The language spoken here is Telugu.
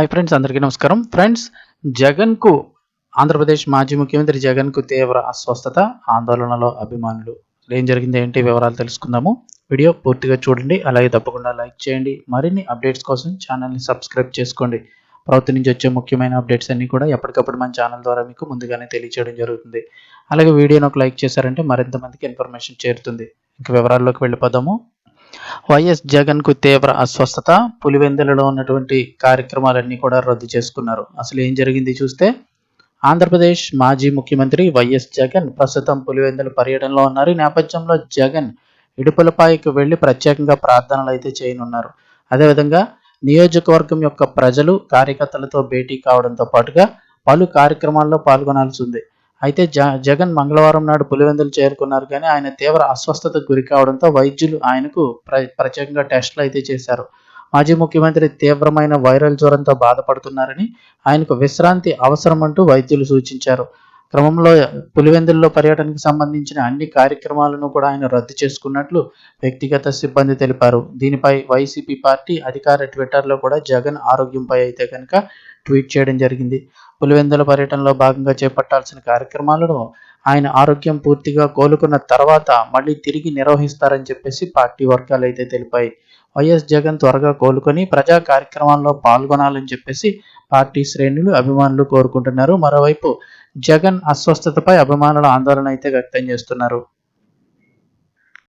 హాయ్ ఫ్రెండ్స్ అందరికీ నమస్కారం. ఫ్రెండ్స్ జగన్కు ఆంధ్రప్రదేశ్ మాజీ ముఖ్యమంత్రి జగన్కు తీవ్ర అస్వస్థత ఆందోళనలో అభిమానులు. ఏం జరిగింది ఏంటి వివరాలు తెలుసుకుందాము. వీడియో పూర్తిగా చూడండి అలాగే తప్పకుండా లైక్ చేయండి. మరిన్ని అప్డేట్స్ కోసం ఛానల్ని సబ్స్క్రైబ్ చేసుకోండి. ప్రభుత్వం నుంచి వచ్చే ముఖ్యమైన అప్డేట్స్ అన్నీ కూడా ఎప్పటికప్పుడు మన ఛానల్ ద్వారా మీకు ముందుగానే తెలియచేయడం జరుగుతుంది. అలాగే వీడియోని ఒక లైక్ చేశారంటే మరింత మందికి ఇన్ఫర్మేషన్ చేరుతుంది. ఇంకా వివరాల్లోకి వెళ్ళిపోదాము. వైఎస్ జగన్కు తీవ్ర అస్వస్థత పులివెందులలో ఉన్నటువంటి కార్యక్రమాలన్నీ కూడా రద్దు చేసుకున్నారు. అసలు ఏం జరిగింది చూస్తే ఆంధ్రప్రదేశ్ మాజీ ముఖ్యమంత్రి వైఎస్ జగన్ ప్రస్తుతం పులివెందుల పర్యటనలో ఉన్నారు. ఈ నేపథ్యంలో జగన్ ఇడుపులపాయకు వెళ్ళి ప్రత్యేకంగా ప్రార్థనలు అయితే చేయనున్నారు. అదేవిధంగా నియోజకవర్గం యొక్క ప్రజలు కార్యకర్తలతో భేటీ కావడంతో పాటుగా పలు కార్యక్రమాల్లో పాల్గొనాల్సి ఉంది. అయితే జ జగన్ మంగళవారం నాడు పులివెందులు చేరుకున్నారు కానీ ఆయన తీవ్ర అస్వస్థతకు గురి కావడంతో వైద్యులు ఆయనకు ప్ర ప్రత్యేకంగా టెస్టులు అయితే చేశారు. మాజీ ముఖ్యమంత్రి తీవ్రమైన వైరల్ జ్వరంతో బాధపడుతున్నారని ఆయనకు విశ్రాంతి అవసరమంటూ వైద్యులు సూచించారు. క్రమంలో పులివెందుల్లో పర్యటనకు సంబంధించిన అన్ని కార్యక్రమాలను కూడా ఆయన రద్దు చేసుకున్నట్లు వ్యక్తిగత సిబ్బంది తెలిపారు. దీనిపై వైసీపీ పార్టీ అధికార ట్విట్టర్లో కూడా జగన్ ఆరోగ్యంపై అయితే కనుక ట్వీట్ చేయడం జరిగింది. పులివెందుల పర్యటనలో భాగంగా చేపట్టాల్సిన కార్యక్రమాలను ఆయన ఆరోగ్యం పూర్తిగా కోలుకున్న తర్వాత మళ్ళీ తిరిగి నిర్వహిస్తారని చెప్పేసి పార్టీ వర్గాలు అయితే తెలిపాయి. వైఎస్ జగన్ త్వరగా కోలుకొని ప్రజా కార్యక్రమాల్లో పాల్గొనాలని చెప్పేసి పార్టీ శ్రేణులు అభిమానులు కోరుకుంటున్నారు. మరోవైపు జగన్ అస్వస్థతపై అభిమానుల ఆందోళన అయితే వ్యక్తం చేస్తున్నారు.